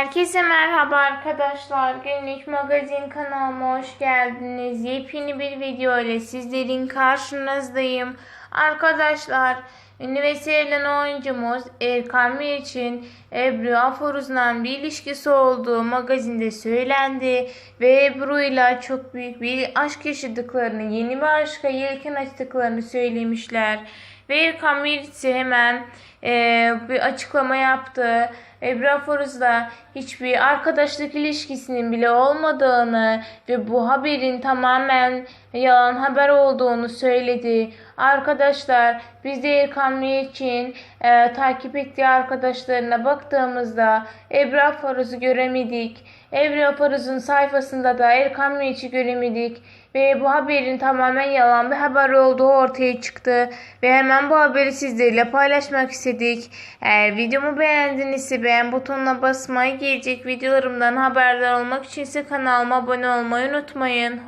Herkese merhaba arkadaşlar. Günlük magazin kanalıma hoş geldiniz. Yepyeni bir video ile sizlerin karşınızdayım. Arkadaşlar, ünlü ve sevilen oyuncumuz Erkan Meriç'in Ebru Aforuz'la bir ilişkisi olduğu magazinde söylendi ve Ebru ile çok büyük bir aşk yaşadıklarını, yeni bir aşka yelken açtıklarını söylemişler. Ve Erkan Meriç ise hemen eee, bir açıklama yaptı. Ebru Aforuz'la hiçbir arkadaşlık ilişkisinin bile olmadığını ve bu haberin tamamen yalan haber olduğunu söyledi. Arkadaşlar biz de Erkan Meriç'in eee, takip ettiği arkadaşlarına baktığımızda Ebru Aforuz'u göremedik. Ebru Aforuz'un sayfasında da Erkan Meriç'i göremedik. Ve bu haberin tamamen yalan bir haber olduğu ortaya çıktı. Ve hemen bu haberi sizlerle paylaşmak istedik. Eğer videomu beğendinizse beğen butonuna basmayı gelecek videolarımdan haberdar olmak için ise kanalıma abone olmayı unutmayın.